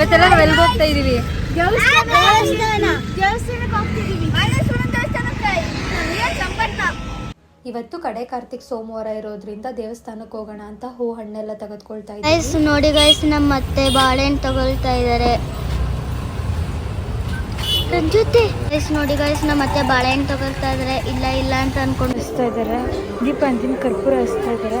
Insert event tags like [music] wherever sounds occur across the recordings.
ಇವತ್ತೆಲ್ಲ ನಾವ್ ಹೋಗ್ತಾ ಇದೀವಿ? ಇವತ್ತು ಕಡೆ ಕಾರ್ತಿಕ್ ಸೋಮವಾರ ಇರೋದ್ರಿಂದ ದೇವಸ್ಥಾನಕ್ಕೆ ಹೋಗೋಣ ಅಂತ ಹೂ ಹಣ್ಣೆಲ್ಲ ತೆಗೆದುಕೊಳ್ತಾ ಇದ್ದೀವಿ. ನೋಡಿ ಗೈಸ್ ನಮ್ಮ ಅತ್ತೆ ಬಾಳೆಹಣ್ಣು ತಗೊಳ್ತಾ ಇದಾರೆ. ಜೊತೆ. ಗೈಸ್ ನೋಡಿ ಗೈಸ್ ನಮ್ಮ ಮತ್ತೆ ಬಾಳೆಹಣ್ಣು ತಗೊಳ್ತಾ ಇದಾರೆ. ಇಲ್ಲ ಇಲ್ಲ ಅಂತ ಅನ್ಕೊಂಡು ಹಚ್ತಾ ಇದಾರೆ. ದೀಪ ಅಂತಿನ ಕರ್ಪೂರ ಹಚ್ತಾ ಇದ್ದಾರೆ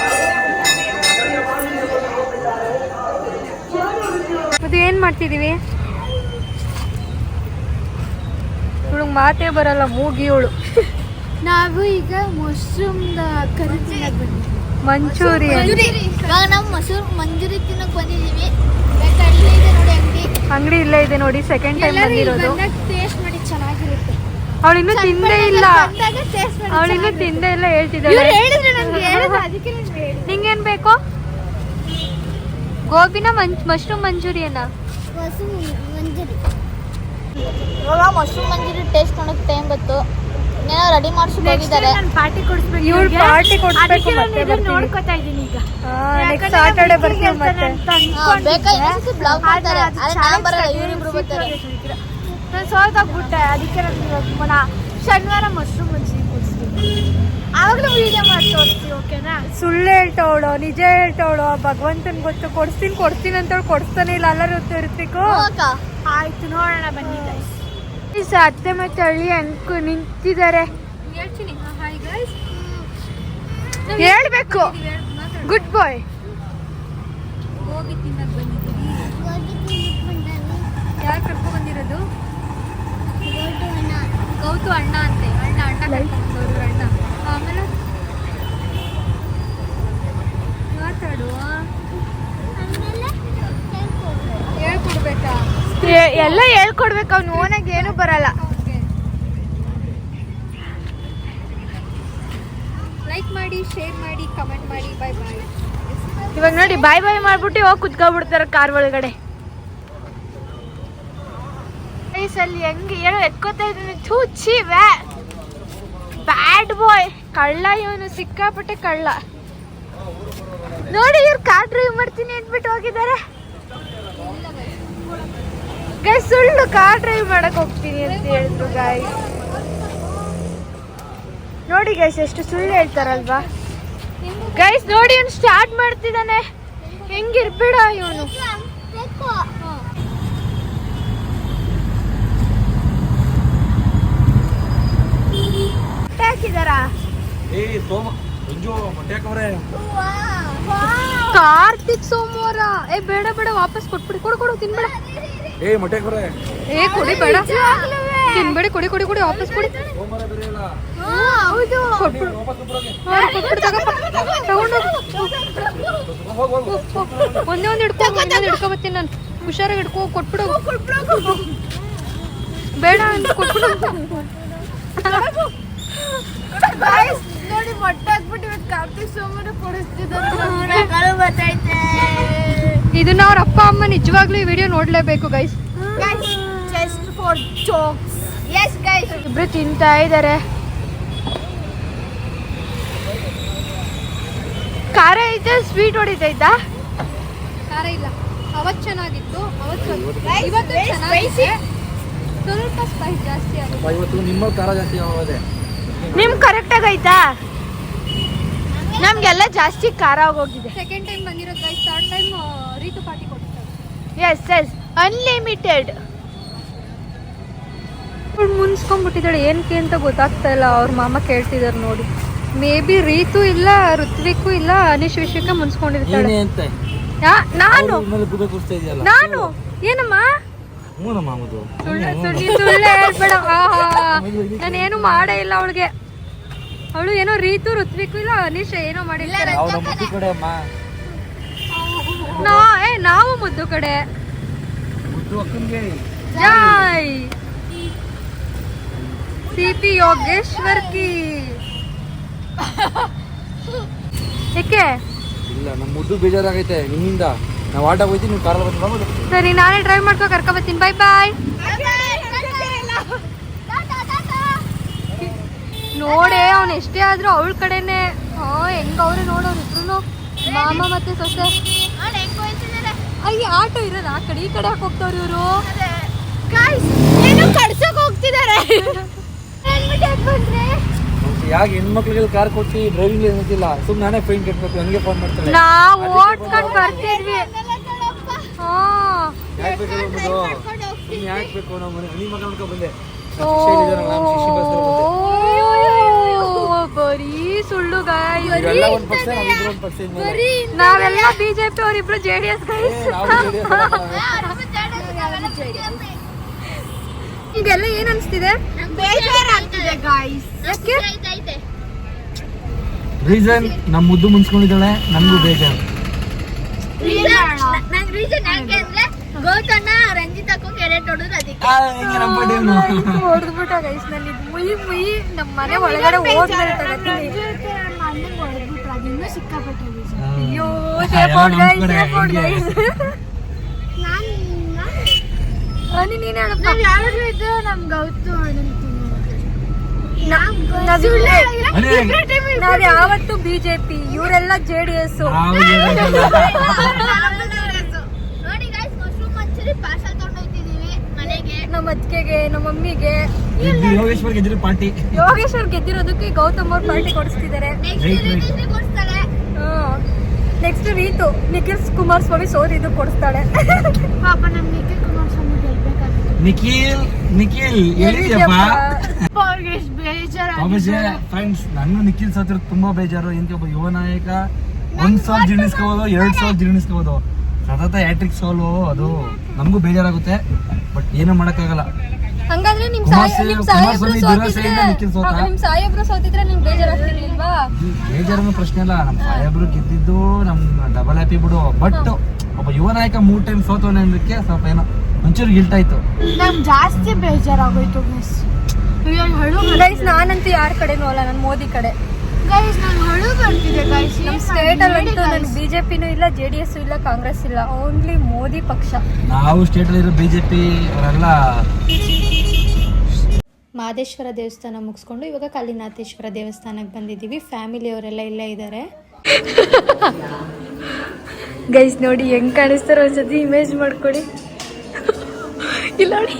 ಮತ್ತೆ ಏನ್ ಮಾಡ್ತಿದೀವಿ? ಇವಳು ಮಾತೇ ಬರಲ್ಲ ಮೂಗಿ ಇವಳು ನಾವು ಈಗ ಮಶ್ರೂಮ್ ಮಂಚೂರಿ. ತಿನ್ನಕ್ ಬಂದಿದ್ದೀವಿ ಮಂಚೂರಿಯನ್ ಇವಾಗ ನಾವು ಮಶ್ರೂಮ್ ಮಂಜೂರಿ ತಿನ್ನಕ್ ಬಂದಿದ್ದೀವಿ ಇದೆ ಅಂಗಡಿ. ಇಲ್ಲ ಇದೆ ನೋಡಿ ಸೆಕೆಂಡ್ ಟೈಮ್ ಬಂದಿರೋದು. ಟೇಸ್ಟ್ ಮಾಡಿ ಚೆನ್ನಾಗಿರುತ್ತೆ. ಅವಳು ಇನ್ನೂ ತಿಂದೇ ಇಲ್ಲ. ಅವಳು ಇನ್ನೂ ತಿಂದೇ ಇಲ್ಲ ಹೇಳ್ತಿದ್ದಾಳೆ. ನಿಂಗೇನ್ ಬೇಕು? ಗೋಬಿನ ಮಂಚ್ ಮಶ್ರೂಮ್ ಮಂಚೂರಿಯನ್ನ ಮಂಜೂರಿ. ಇವಾಗ ಮಶ್ರೂಮ್ ಮಂಜೂರಿ ಟೇಸ್ಟ್ ನೋಡಕ್ ಟೈಮ್ ಬಂತು. ಏನೋ ರೆಡಿ ಮಾಡಿಸ್ಕೊಂಡಿದ್ದಾರೆ ಪಾರ್ಟಿ ಕೊಡಿಸ್ಬೇಕು ಇವ್ರು ಪಾರ್ಟಿ ಕೊಡಿಸ್ಬೇಕು ಮತ್ತೆ ನೋಡ್ಕೊತಾ ಇದೀನಿ ಈಗ. ನೆಕ್ಸ್ಟ್ ಸಾಟರ್ಡೆ ಬರ್ತೀನಿ ಮತ್ತೆ. ಬೇಕಾ ಇನ್ನೊಂದ್ಸತಿ ಬ್ಲಾಗ್ ಮಾಡ್ತಾರೆ. ಆದ್ರೆ ನಾನು ಬರಲ್ಲ ಇವರಿಬ್ರು ಬರ್ತಾರೆ. ನಾನು ಸೋತಾಗ್ಬಿಟ್ಟೆ ಅದಕ್ಕೆ ನಾನು ಇವಾಗ ಶನಿವಾರ ಮಶ್ರೂಮ್ ಮಂಚೂರಿ ಕೊಡಿಸ್ತೀನಿ ಆವಾಗಲೂ ವಿಡಿಯೋ ಮಾಡಿ ತೋರಿಸ್ತೀವಿ ಓಕೆನಾ ಸುಳ್ಳು ಹೇಳ್ತವಳು ನಿಜ ಹೇಳ್ತವಳು ಭಗವಂತನ್ ಗೊತ್ತು ಕೊಡ್ಸ್ತೀನಿ ಕೊಡ್ತೀನಿ ಅಂತೇಳಿ ಕೊಡ್ಸ್ತಾನೆ ಇಲ್ಲ ಅಲ್ಲ ಅಕ್ಕ ಆಯ್ತು ನೋಡೋಣ ಬನ್ನಿ ಈ ಅತ್ತೆ ಮತ್ತೆ ಹಳ್ಳಿ ಅನ್ಕು ನಿಂತಿದ್ದಾರೆ. ಹೇಳ್ತೀನಿ. ಹಾಯ್ ಗೈಸ್ ಹೇಳ್ಬೇಕು. ಗುಡ್ ಬಾಯ್ ಹೋಗಿ ತಿನ್ನಕ್ ಬಂದಿದ್ದೀವಿ ಯಾರು ಕರ್ಕೊಂಡ್ ಬಂದಿರೋದು? ಗೌತು ಅಣ್ಣ ಅಂತೆ. ಆಮೇಲೆ ಹೇಳ್ಕೊಡ್ಬೇಕಾ? ಎಲ್ಲ ಹೇಳ್ಕೊಡ್ಬೇಕು. ಅವ್ನು ಓನಾಗ ಏನು ಬರಲ್ಲ. ಲೈಕ್ ಮಾಡಿ ಶೇರ್ ಮಾಡಿ ಕಮೆಂಟ್ ಮಾಡಿ ಬಾಯ್ ಬಾಯ್ ಇವಾಗ ನೋಡಿ ಬಾಯ್ ಬಾಯ್ ಮಾಡ್ಬಿಟ್ಟು ಹೋಗಿ ಕುತ್ಕೊಬಿಡ್ತಾರ ಕಾರ್ ಒಳಗಡೆ. ಅಲ್ಲಿ ಹೆಂಗೆ? ಏನೋ ಎತ್ಕೋತಾ ಇದ್ದೀನಿ. ಚೂಚಿ ವ್ಯಾ. ಬ್ಯಾಡ್ ಬಾಯ್ ಕಳ್ಳ ಇವನು, ಸಿಕ್ಕಾಪಟ್ಟೆ ಕಳ್ಳ. ನೋಡಿ, ಇವ್ರು ಕಾರ್ ಡ್ರೈವ್ ಮಾಡ್ತೀನಿ ಅಂದ್ಬಿಟ್ಟು ಹೋಗಿದ್ದಾರೆ. ಗೈಸ್ ಸುಳ್ಳು ಕಾರ್ ಡ್ರೈವ್ ಮಾಡಕ್ ಹೋಗ್ತೀನಿ ಅಂತ ಹೇಳಿದ್ರು ಗಾಯ್ ನೋಡಿ ಗೈಸ್ ಎಷ್ಟು ಸುಳ್ಳು ಹೇಳ್ತಾರಲ್ವಾ? ಗೈಸ್ ನೋಡಿ, ಇವನು ಸ್ಟಾರ್ಟ್ ಮಾಡ್ತಿದ್ದಾನೆ. ಹೆಂಗಿರ್ಬೇಡ ಇವನು ಹಾಕಿದಾರ ಏ ಸೋಮ ಮಂಜು ಕಾರ್ತಿಕ್ ಸೋಮವಾರ. ಏ ಬೇಡ ಬೇಡ ವಾಪಸ್ ಕೊಟ್ಬಿಡಿ ಕೊಡು ಕೊಡು ತಿನ್ಬೇಡ. ಏ ಮೊಟ್ಟೆ ಏ ಕೊಡಿ ಬೇಡ. ತಿನ್ಬೇಡಿ ಕೊಡಿ ಕೊಡಿ ಕೊಡಿ ವಾಪಸ್ ಕೊಡಿ. ಸೋಮವಾರ ಬೇರೆ ಇಲ್ಲ ಹೌದು. ಕೊಟ್ಬಿಡು. ಕೊಟ್ಬಿಡು ತಗಪ್ಪ ತಗೊಂಡು. ಒಂದೇ ಒಂದು ಹಿಡ್ಕೊ ಇನ್ನೊಂದು ಹಿಡ್ಕೊ ಬರ್ತೀನಿ ನಾನು. ಹುಷಾರಾಗಿ ಹಿಡ್ಕೊ ಕೊಟ್ಬಿಡು. ಬೇಡ ಅಂತ ಕೊಟ್ಬಿಡು. ನೋಡಿ ಮೊಟ್ಟೆ ಹಾಕ್ಬಿಟ್ಟು ಇವತ್ತು ಕಾರ್ತಿಕ್ ಸೋಮವಾರ ಕೊಡಿಸ್ತಿದ್ದಾರೆ. ಇದನ್ನ ಅವ್ರ ಅಪ್ಪ ಅಮ್ಮ ನಿಜವಾಗ್ಲೂ ಈ video ನೋಡ್ಲೇಬೇಕು guys just for jokes yes guys ಇಬ್ರು ತಿಂತಾ ಇದ್ದಾರೆ ಖಾರ ಐತೆ ಸ್ವೀಟ್ ಹೊಡಿತೈತಾ ಖಾರ ಇಲ್ಲ. ಅವತ್ತು ಚೆನ್ನಾಗಿತ್ತು ಅವತ್ತು ಇವತ್ತು ಚೆನ್ನಾಗಿದೆ. ಸ್ವಲ್ಪ ಸ್ಪೈಸ್ ಜಾಸ್ತಿ ಆಗುತ್ತೆ. ಇವತ್ತು ನಿಮ್ಮಲ್ಲಿ ಖಾರ ಜಾಸ್ತಿ ಆಗೋದೆ ನಿಮ್ ಕರೆಕ್ಟ್ ಆಗೈತಾ ನಮ್ಗೆಲ್ಲ ಜಾಸ್ತಿ ಖಾರ ಆಗೋಗಿದೆ ಸೆಕೆಂಡ್ ಟೈಮ್ ಬಂದಿರೋದು guys third time Ritu party ಕೊಟ್ಟಿದ್ದಾರೆ ಎಸ್ ಎಸ್ ಅನ್ಲಿಮಿಟೆಡ್ ಮುನ್ಸ್ಕೊಂಡ್ಬಿಟ್ಟಿದ್ದಾಳೆ ಏನಕ್ಕೆ ಅಂತ ಗೊತ್ತಾಗ್ತಾ ಇಲ್ಲ. ಅವ್ರ ಮಾಮ ಕೇಳ್ತಿದಾರೆ ನೋಡಿ. ಮೇ ಬಿ ರೀತು ಇಲ್ಲ ಋತ್ವಿಕು ಇಲ್ಲ ಅನಿಶ್ ವಿಷಯಕ್ಕೆ ಮುನ್ಸ್ಕೊಂಡಿರ್ತಾಳೆ. ನಾನು. ನಾನು? ಏನಮ್ಮ? ಸುಳ್ಳು ಸುಳ್ಳು ಸುಳ್ಳು ಹೇಳ್ಬೇಡ. ನಾನೇನು ಮಾಡೇ ಇಲ್ಲ ಅವಳಿಗೆ ಅವಳು ಏನೋ ರೀತು ಋತ್ವಿಕು ಇಲ್ಲ ಅನೀಶ್ ಏನೋ ಮಾಡಿಲ್ಲ ನಾವು ಮುದ್ದು ಕಡೆ ಅಮ್ಮ ನಾ ಏ ನಾವು ಮುದ್ದು ಕಡೆ. ಮುದ್ದು ಅಕ್ಕನ್ಗೆ. ಜೈ ಸಿ ಪಿ ಯೋಗೇಶ್ವರ್ ಕಿ. [laughs] ಏಕೆ? ಇಲ್ಲ ನಮ್ಮ ಮುದ್ದು ಬೇಜಾರಾಗೈತೆ ನಿಮ್ಮಿಂದ ನಾವು ಆಟೋ ಹೋಗ್ತೀನಿ ನೀವು ಕಾರಲ್ಲಿ ಬಂದು ಸರಿ ನಾನೇ ಡ್ರೈವ್ ಮಾಡ್ಕೊ ಕರ್ಕೊ ಬರ್ತೀನಿ. ಬಾಯ್ ಬಾಯ್ ನೋಡೆ ಅವ್ನು ಎಷ್ಟೇ ಆದ್ರೂ ಅವಳ ಕಡೆನೆ. ಹಾ ಹೆಂಗ ಅವ್ರೆ ನೋಡೋರು ಇಬ್ರು ಮಾಮ ಮತ್ತೆ ಸೊಸೆ. ಅಯ್ಯ ಆಟೋ ಇರೋದು ಆ ಕಡೆ ಈ ಕಡೆ ಯಾಕೆ ಹೋಗ್ತಾವ್ರಿ ಇವರು? ಏನು ಕಡ್ಸಕ್ ಹೋಗ್ತಿದ್ದಾರೆ [laughs] ಯಾಕೆ ಹೆಣ್ಮಕ್ಳಿಗೆ ಕಾರ್ ಕೊಟ್ಟಿ ಡ್ರೈವಿಂಗ್ ಲೈಸೆನ್ಸ್ ಇಲ್ಲ? ಸುಮ್ಮನೆ ನಾನೇ ಫೈನ್ ಕಟ್ಬೇಕು ನನಗೆ ಫೋನ್ ಮಾಡ್ತಾರೆ. ನಾವ್ ಓಡ್ಕೊಂಡ್ ಬರ್ತಿದ್ವಿ. ಹಾ. ಯಾಕೆ ಬೇಕು ಅನ್ನೋದು ಸುಮ್ಮನೆ ಯಾಕೆ ಬೇಕು ನಾವು ಮನೆ ನಿಮ್ಮ ಮಗ ನೋಡ್ಕೊಂಡ್ ಬಂದೆ. ಓ, ನಾನು ಶಿಕ್ಷೆ ಬರೀ ಸುಳ್ಳು ನಾವೆಲ್ಲ ಬಿಜೆಪಿ ಅವರಿಬ್ರು ಜೆ ಡಿ ಎಸ್ ಈಗೆಲ್ಲ ಏನ್ ಅನ್ಸ್ತಿದೆ? ಬೇಜಾರಾಗ್ತಿದೆ ಗಾಯ್ಸ್ ಯಾಕೆ? ರೀಸನ್ ನಮ್ಮ ಮುದ್ದು ಮುನ್ಸ್ಕೊಂಡಿದ್ದಾಳೆ ನಮಗೂ ಬೇಜಾರು. ನಂಗೆ ರೀಸನ್ ಯಾಕೆ ಅಂದ್ರೆ ಗೌತಣ್ಣ ರಂಜಿತ್ ಅಕ್ಕ ಕೆರೆ ಹೊಡೆದ್ರು ಅದಕ್ಕೆ? ಹೊಡೆದ್ಬಿಟ್ಟ ಗೈಸ್ ನಾನು ಮುಯಿ ಮುಯಿ ನಮ್ಮ ಮನೆ ಒಳಗಡೆ ಸಿಕ್ಕಾಪಟ್ಟೆ ಅಯ್ಯೋ ಆ, ಶೇಪ್ ಎಲ್ಲ ಔಟ್ ನಮ್ ಗೈಸ್ ಕಡೆ ಶೇಪ್ ಔಟ್ ಗೈಸ್ ಅನಿ ನೀನ್ ಹೇಳಪ್ಪ. ಗೌತು ನಾವ್ ಯಾವತ್ತು ಬಿಜೆಪಿ ಇವರೆಲ್ಲ ಜೆ ಡಿ ಎಸ್ ನಮ್ಮ ಅಜ್ಜಿಗೆ ನಮ್ಮ ಮಮ್ಮಿಗೆ. ಯೋಗೇಶ್ವರ್ ಗೆದ್ದಿರೋ ಪಾರ್ಟಿ. ಯೋಗೇಶ್ವರ್ ಗೆದ್ದಿರೋದಕ್ಕೆ ಗೌತಮ್ ಅವ್ರ ಪಾರ್ಟಿ ಕೊಡಿಸ್ತಿದ್ದಾರೆ. ನೆಕ್ಸ್ಟ್ Right, ನಿಖಿಲ್ ಕುಮಾರ್ ಸ್ವಾಮಿ ರೀತು ಸೋದಿದ್ದು ಕೊಡಿಸ್ತಾಳೆ. ಪಾಪ ನಮ್ ನಿಖಿಲ್ ಕುಮಾರಸ್ವಾಮಿ ಗೆಲ್ಬೇಕಾಗಿತ್ತು. ನಿಖಿಲ್ ನಿಖಿಲ್ ಎಲ್ಲಿದ್ಯಪ್ಪ? ಅವ್ರಿಗೆ ಫ್ರೆಂಡ್ಸ್ ನನ್ನ ನಿಖಿಲ್ ಸತ್ರ ತುಂಬಾ ಬೇಜಾರು. ಏನಕ್ಕೆ ಒಬ್ಬ ಯುವ ನಾಯಕ ಒಂದ್ ಸಾವಿರ ಜೀರ್ಣಿಸ್ಕೋಬೋದು ಎರಡ್ ಸಾವಿರ ಜೀರ್ಣಿಸ್ಕೋಬೋದು ಸತತ ಹ್ಯಾಟ್ರಿಕ್ ಸೋಲು ಅದು ನಮಗೂ ಬೇಜಾರಾಗುತ್ತೆ ಬಟ್ ಏನೂ ಮಾಡಕ್ಕಾಗಲ್ಲ. ಹಂಗಾದ್ರೆ ನಿಮ್ ನಿಮ್. ಸೋತಿದ್ರೆ ನಿಮ್ ಬೇಜಾರಾಗ್ತಿರ್ಲಿಲ್ವಾ? ಪ್ರಶ್ನೆ ಅಲ್ಲ ನಮ್ಮ ಸಾಹೇಬ್ರು ಗೆದ್ದಿದ್ದು ನಮ್ ಡಬಲ್ ಹ್ಯಾಪಿ ಬಿಡು. ಬಟ್ ಒಬ್ಬ ಯುವ ನಾಯಕ ಮೂರ್ ಟೈಮ್ ಸೋತವನೆ ಅನ್ನೋದಕ್ಕೆ ಸ್ವಲ್ಪ ಏನೋ ಒಂಚೂರು ಗಿಲ್ಟ್ ಆಯ್ತು. ನಮ್ ಜಾಸ್ತಿ ಬೇಜಾರಾಗೋಯ್ತು ಮಿಸ್ ಹಳು ಗೈಸ್ ನಾನಂತೂ ಯಾರ ಕಡೆನೂ ಅಲ್ಲ ನಾನು ಮೋದಿ ಕಡೆ. ಗೈಸ್ ನನ್ ಹಳು ಬರ್ತಿದೆ ಗೈಸ್ ನಮ್ ಸ್ಟೇಟ್ ಅಲ್ಲಂತೂ ನನ್ ಬಿಜೆಪಿನೂ ಇಲ್ಲ ಜೆ ಡಿ ಎಸ್ ಇಲ್ಲ ಕಾಂಗ್ರೆಸ್ ಇಲ್ಲ ಓನ್ಲಿ ಮೋದಿ ಪಕ್ಷ. ನಾವು ಸ್ಟೇಟ್ ಅಲ್ಲಿರೋ ಬಿಜೆಪಿ ಅವರೆಲ್ಲ ಮಾದೇಶ್ವರ ದೇವಸ್ಥಾನ ಮುಗಿಸ್ಕೊಂಡು ಇವಾಗ ಕಾಲಿನಾಥೇಶ್ವರ ದೇವಸ್ಥಾನಕ್ಕೆ ಬಂದಿದ್ದೀವಿ. ಫ್ಯಾಮಿಲಿಯವರೆಲ್ಲ ಇಲ್ಲೇ ಇದ್ದಾರೆ. ಗೈಸ್ ನೋಡಿ ಹೆಂಗ್ ಕಾಣಿಸ್ತಾರೋ ಒಂದ್ಸತಿ ಇಮೇಜ್ ಮಾಡ್ಕೊಡಿ. ಇಲ್ಲ ನೋಡಿ.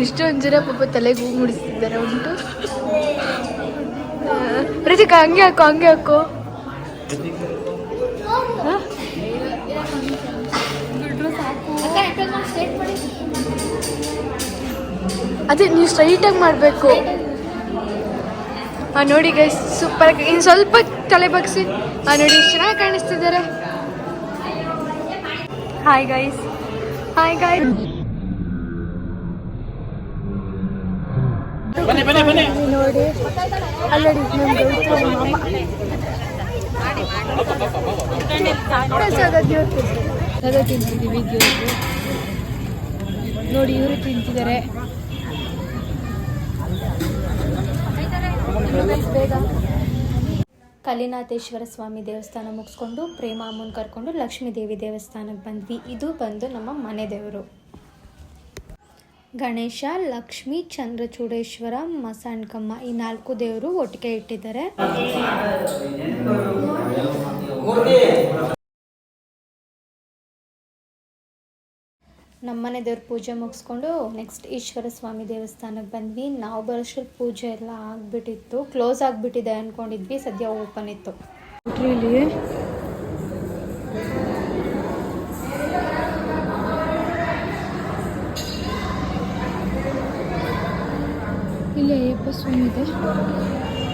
ಎಷ್ಟೊಂದು ಜನ ಪಾಪ ತಲೆಗೆ ಹೂ ಮುಡಿಸ್ತಿದ್ದಾರೆ ಉಂಟು. ರಜಿಕ ಹಂಗೆ ಹಾಕೋ ಹಂಗೆ ಹಾಕೋ? ಅದೇ, ನೀವು ಸ್ಟ್ರೈಟಾಗಿ ಮಾಡಬೇಕು. ಹಾಂ ನೋಡಿ ಗೈಸ್ ಸೂಪರ್ ಇನ್ನು ಸ್ವಲ್ಪ ತಲೆ ಬಗ್ಸಿ. ಹಾಂ ನೋಡಿ ಚೆನ್ನಾಗಿ ಕಾಣಿಸ್ತಿದ್ದಾರೆ. ಹಾಯ್ ಗೈಸ್ ಹಾಯ್ ಗೈಸ್ ನೋಡಿ ತಿಂತಿದ್ದೀವಿ ದೇವ್ರು ನೋಡಿ ಇವರು ತಿಂತಿದ್ದಾರೆ. ಕಲಿನಾಥೇಶ್ವರ ಕಲ್ಲಿನಾಥೇಶ್ವರ ಸ್ವಾಮಿ ದೇವಸ್ಥಾನ ಮುಗಿಸ್ಕೊಂಡು ಪ್ರೇಮ ಅಮ್ಮನ ಕರ್ಕೊಂಡು ಲಕ್ಷ್ಮೀ ದೇವಿ ದೇವಸ್ಥಾನಕ್ಕೆ ಬಂದ್ವಿ. ಇದು ಬಂದು ನಮ್ಮ ಮನೆ ದೇವರು. ಗಣೇಶ, ಲಕ್ಷ್ಮಿ, ಚಂದ್ರಚೂಡೇಶ್ವರ, ಮಸಾಣ್ಕಮ್ಮ ಈ ನಾಲ್ಕು ದೇವರು ಒಟ್ಟಿಗೆ ಇಟ್ಟಿದ್ದಾರೆ. ನಮ್ಮನೆ ದೇವ್ರ ಪೂಜೆ ಮುಗಿಸ್ಕೊಂಡು ನೆಕ್ಸ್ಟ್ ಈಶ್ವರ ಸ್ವಾಮಿ ದೇವಸ್ಥಾನಕ್ಕೆ ಬಂದ್ವಿ. ನಾವು ಬರೋಷ್ಟು ಪೂಜೆ ಎಲ್ಲ ಆಗಿಬಿಟ್ಟಿತ್ತು. ಕ್ಲೋಸ್ ಆಗಿಬಿಟ್ಟಿದೆ ಅಂದ್ಕೊಂಡಿದ್ವಿ ಸದ್ಯ ಓಪನ್ ಇತ್ತು. pessoa.